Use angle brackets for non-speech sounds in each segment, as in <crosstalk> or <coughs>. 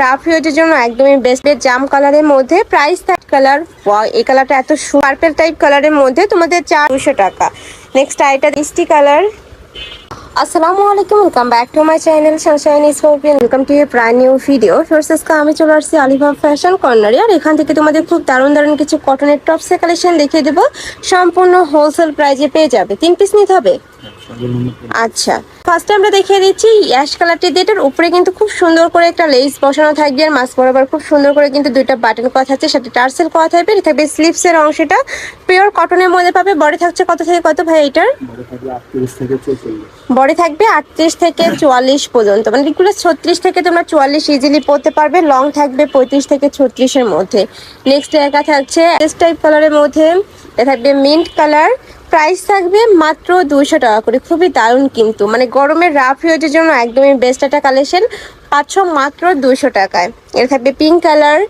Rough ইউজের জন্য একদমই বেস্ট জাম কালারের মধ্যে প্রাইস থার্ড কালার এই কালারটা এত পার্পেল টাইপ কালারের মধ্যে তোমাদের চার দুশো টাকা নেক্সট আইটা মিষ্টি কালার আসসালামু আলাইকুম welcome back to my channel sunshine scorpion welcome to a প্রায় নিউ ভিডিও ফোর্সেসকে আমি চলে আসছি আলিভা ফ্যাশন কর্নারে আর এখান থেকে তোমাদের খুব দারুণ দারুণ কিছু কটনের টপসের কালেকশন দেখিয়ে দেবো। সম্পূর্ণ হোলসেল প্রাইজে পেয়ে যাবে। তিন পিস নিতে হবে? আচ্ছা। ফার্স্টে আমরা দেখিয়ে দিচ্ছি অ্যাশ কালারটি দিয়ে এটার উপরে কিন্তু খুব সুন্দর করে একটা লেস বসানো থাকবে আর মাছ বরাবর খুব সুন্দর করে কিন্তু দুইটা বাটন করা থাকছে সাথে টার্সেল করা থাকবে এটা থাকবে স্লিপসের অংশটা। পিওর কটনের মধ্যে পাবে বডি থাকছে কত থেকে কত ভাই এটার? বডি থাকবে আটত্রিশ থেকে চুয়াল্লিশ পর্যন্ত মানে এগুলো ছত্রিশ থেকে তোমরা চুয়াল্লিশ ইজিলি পড়তে পারবে লং থাকবে পঁয়ত্রিশ থেকে ছত্রিশের মধ্যে। নেক্সট একা থাকছে টাইপ কালারের মধ্যে এটা থাকবে মিন্ট কালার প্রাইস থাকবে মাত্র দুশো টাকা করে। খুবই দারুণ কিন্তু। মানে গরমের রাফ ইউজের জন্য একদমই বেস্ট একটা কালেকশন পাচ্ছ মাত্র দুশো টাকায়। এটা থাকবে পিঙ্ক কালার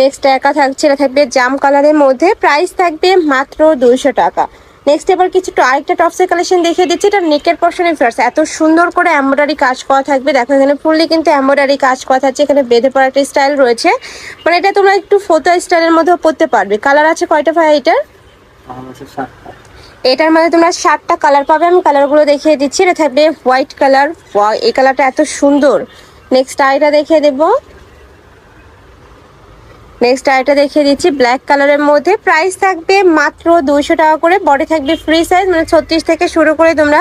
নেক্সট একা থাকছে এটা থাকবে জাম কালারের মধ্যে। প্রাইস থাকবে মাত্র দুশো টাকা। নেক্সট এবার কিছু আরেকটা টপসের কালেকশন দেখিয়ে দিচ্ছি। এটা নেকের পর্শনে ফ্লার্স এত সুন্দর করে এমব্রয়ডারি কাজ করা থাকবে। দেখো এখানে ফুললি কিন্তু এমব্রয়ডারি কাজ করা থাকছে। এখানে বেঁধে পড়া একটা স্টাইল রয়েছে। মানে এটা তোমরা একটু ফোতো স্টাইলের মধ্যেও পরতে পারবে। কালার আছে কয়টা ভাই এটার? এটার মধ্যে তোমরা সাতটা কালার পাবে। আমি কালারগুলো দেখিয়ে দিচ্ছি। এটা থাকবে হোয়াইট কালার এই কালারটা এত সুন্দর। নেক্সট আইটা দেখিয়ে দেবো। নেক্সট আইটা দেখিয়ে দিচ্ছি ব্ল্যাক কালারের মধ্যে। প্রাইস থাকবে মাত্র দুইশো টাকা করে। বডি থাকবে ফ্রি সাইজ মানে ছত্রিশ থেকে শুরু করে তোমরা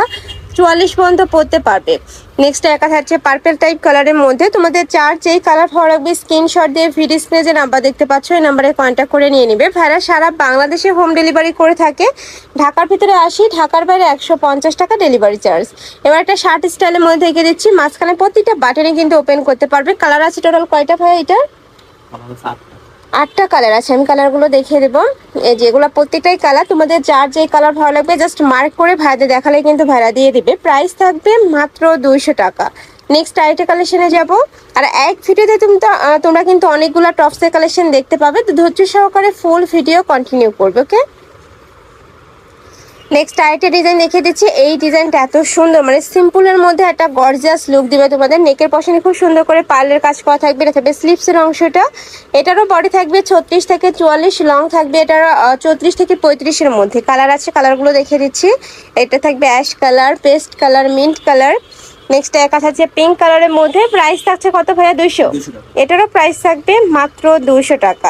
চুয়াল্লিশ পর্যন্ত পড়তে পারবে। নেক্সট একা থাকছে পার্পেল টাইপ কালারের মধ্যে। তোমাদের চার যেই কালার ভালো লাগবে স্ক্রিনশট দিয়ে ভিডিও স্ক্রিনে যে নাম্বার দেখতে পাচ্ছ, এই নাম্বারে কন্ট্যাক্ট করে নিয়ে নেবে। ভাইরা সারা বাংলাদেশে হোম ডেলিভারি করে থাকে। ঢাকার ভিতরে আসি, ঢাকার বাইরে একশো পঞ্চাশ টাকা ডেলিভারি চার্জ এবার একটা শার্ট স্টাইলের মধ্যে দেখে দিচ্ছি। মাঝখানে প্রতিটা বাটনে কিন্তু ওপেন করতে পারবে। কালার আছে টোটাল কয়টা ভাই এটা আটটা কালার আছে, আমি কালারগুলো দেখিয়ে দেবো। এই যেগুলো প্রত্যেকটাই কালার তোমাদের যার যে কালার ভালো লাগবে জাস্ট মার্ক করে ভাইদের দেখালে কিন্তু ভাড়া দিয়ে দিবে। প্রাইস থাকবে মাত্র দুইশো টাকা। নেক্সট আইটে কালেকশনে যাব। আর এক ভিডিওতে তুমি তো তোমরা কিন্তু অনেকগুলো টপসের কালেকশন দেখতে পাবে। তো ধৈর্য সহকারে ফুল ভিডিও কন্টিনিউ করবে ওকে নেক্সট আরেকটা ডিজাইন দেখিয়ে দিচ্ছি। এই ডিজাইনটা এত সুন্দর মানে সিম্পলের মধ্যে একটা গর্জিয়াস লুক দিবে তোমাদের। নেকের পশনে খুব সুন্দর করে পার্লের কাজ করা থাকবে, এটা থাকবে স্লিপসের অংশটা। এটারও বডি থাকবে ছত্রিশ থেকে চুয়াল্লিশ লং থাকবে এটার চৌত্রিশ থেকে পঁয়ত্রিশের মধ্যে। কালার আছে কালারগুলো দেখিয়ে দিচ্ছি। এটা থাকবে ash colour paste colour mint colour next একা থাকছে পিঙ্ক কালারের মধ্যে প্রাইস থাকছে কত ভাইয়া? দুইশো। এটারও প্রাইস থাকবে মাত্র দুশো টাকা।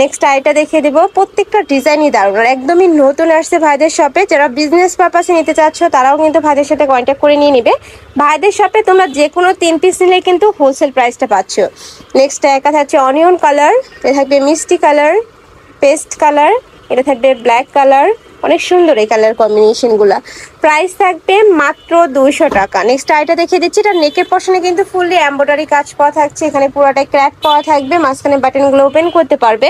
নেক্সট আইটা দেখিয়ে দেবো প্রত্যেকটা ডিজাইনই দারুণ। আর একদমই নতুন আসছে ভাইদের শপে যারা বিজনেস পারপাসে নিতে চাচ্ছ তারাও কিন্তু ভাইদের সাথে কন্ট্যাক্ট করে নিয়ে নিবে। ভাইদের শপে তোমরা যে কোনো তিন পিস নিলে কিন্তু হোলসেল প্রাইসটা পাচ্ছ। নেক্সট একা থাকছে অনিয়ন কালার এটা থাকবে মিষ্টি কালার পেস্ট কালার এটা থাকবে ব্ল্যাক কালার অনেক সুন্দর এই কালার কম্বিনেশনগুলো প্রাইস থাকবে মাত্র দুশো টাকা। নেক্সট আইটা দেখিয়ে দিচ্ছি, এটা নেকের পশনে কিন্তু ফুললি এম্ব্রয়ডারি কাজ পাওয়া থাকছে। এখানে পুরোটাই ক্র্যাক পাওয়া থাকবে, মাঝখানে বাটনগুলো ওপেন করতে পারবে।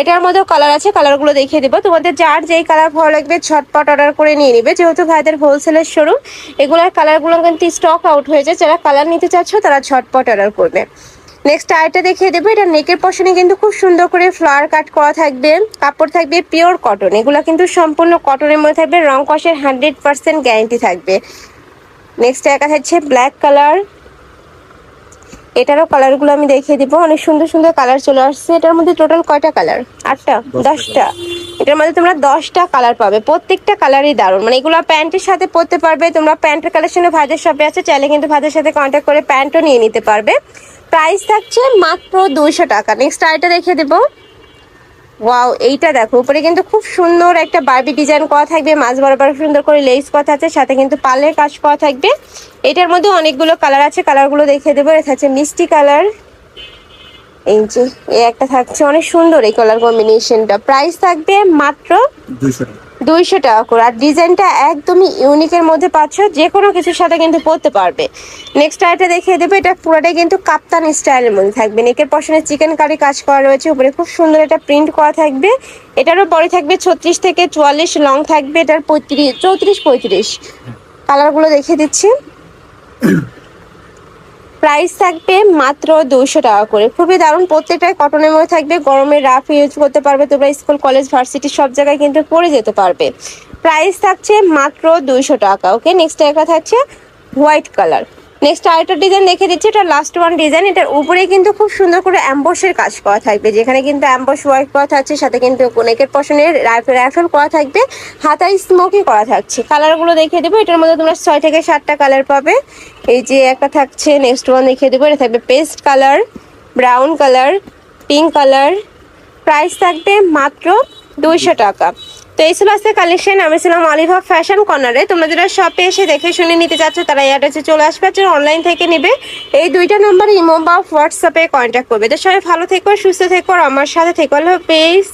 এটার মধ্যেও কালার আছে কালারগুলো দেখিয়ে দেবো। তোমাদের যার যেই কালার ভালো লাগবে, ঝটপট অর্ডার করে নিয়ে নিবে। যেহেতু ভাইদের হোলসেলের শোরুম এগুলোর কালারগুলো কিন্তু স্টক আউট হয়ে যায়। যারা কালার নিতে চাচ্ছ, তারা ঝটপট অর্ডার করবে। নেক্সট আইটা দেখিয়ে দেবো, এটা নেকের পশনে কিন্তু খুব সুন্দর করে ফ্লাওয়ার কাট করা থাকবে, কাপড় থাকবে পিওর কটন এগুলো কিন্তু সম্পূর্ণ কটনের মধ্যে থাকবে, রং কষের হান্ড্রেড পার্সেন্ট গ্যারেন্টি থাকবে। নেক্সট একা থাকছে ব্ল্যাক কালার এটারও কালারগুলো আমি দেখিয়ে দিব। অনেক সুন্দর সুন্দর কালার চলে আসছে। এটার মধ্যে টোটাল কয়টা কালার আটটা? দশটা এটার মধ্যে তোমরা দশটা কালার পাবে। প্রত্যেকটা কালারই দারুণ। মানে এগুলো প্যান্টের সাথে পরতে পারবে। তোমরা প্যান্টের কালেকশনে ভাইদের শপে আছে। চাইলে কিন্তু ভাইদের সাথে কন্ট্যাক্ট করে প্যান্টও নিয়ে নিতে পারবে। প্রাইস থাকছে মাত্র দুইশো টাকা। নেক্সট আইটা দেখিয়ে দেবো। ওয়াও এইটা দেখো, উপরে কিন্তু খুব সুন্দর একটা বার্বি ডিজাইন করা থাকবে, মাঝ বরাবর সুন্দর করে লেস করা আছে সাথে কিন্তু পালের কাজ করা থাকবে। এটার মধ্যে অনেকগুলো কালার আছে কালারগুলো দেখে দেবো, এটা হচ্ছে মিষ্টি কালার এই যে এই একটা থাকছে অনেক সুন্দর এই কালার কম্বিনেশনটা প্রাইস থাকবে মাত্র দুইশো টাকা। করে। আর ডিজাইনটা একদমই ইউনিকের মধ্যে পাচ্ছ যে কোনো কিছুর সাথে কিন্তু পরতে পারবে। নেক্সট আইটা দেখিয়ে দেবে এটা পুরোটাই কিন্তু কাপ্তান স্টাইলের মধ্যে থাকবে। নেকের পশনে চিকেন কারি কাজ করা রয়েছে উপরে খুব সুন্দর একটা প্রিন্ট করা থাকবে। এটারও বড় থাকবে ছত্রিশ থেকে চুয়াল্লিশ লং থাকবে এটার পঁয়ত্রিশ চৌত্রিশ পঁয়ত্রিশ। কালারগুলো দেখিয়ে দিচ্ছি। <coughs> প্রাইস থাকবে মাত্র দুশো টাকা করে। খুবই দারুণ, প্রত্যেকটাই কটনের মধ্যে থাকবে। গরমে রাফ ইউজ করতে পারবে তোমরা স্কুল কলেজ ভার্সিটি সব জায়গায় কিন্তু পরে যেতে পারবে। প্রাইস থাকছে মাত্র দুইশো টাকা ওকে নেক্সট একটা থাকছে হোয়াইট কালার নেক্সট আরেকটা ডিজাইন দেখে দিচ্ছি, এটা লাস্ট ওয়ান ডিজাইন এটার উপরে কিন্তু খুব সুন্দর করে অ্যাম্বসের কাজ করা থাকবে। যেখানে কিন্তু অ্যাম্বস ওয়ার্ক করা থাকছে, সাথে কিন্তু নেকের পশনের রাইফেল করা থাকবে, হাতায় স্মোকি করা থাকছে। কালারগুলো দেখিয়ে দেবো, এটার মধ্যে তোমরা ছয় থেকে সাতটা কালার পাবে। এই যে একটা থাকছে নেক্সট ওয়ান দেখিয়ে দেবো, এটা থাকবে paste colour brown colour pink colour price থাকবে মাত্র দুইশো টাকা। তো এই ছিল আজকে কালেকশন আমি ছিলাম অলিভা ফ্যাশন কর্নারে তোমরা যারা শপে এসে দেখে শুনে নিতে চাচ্ছ, তারা এই অ্যাড্রেসে চলে আসবে। আর অনলাইন থেকে নেবে, এই দুইটা নাম্বার ইমো বা হোয়াটসঅ্যাপে কন্ট্যাক্ট করবে। তো সবাই ভালো থেকো, সুস্থ থেকো, আর আমার সাথে থেকো। হলো পেজ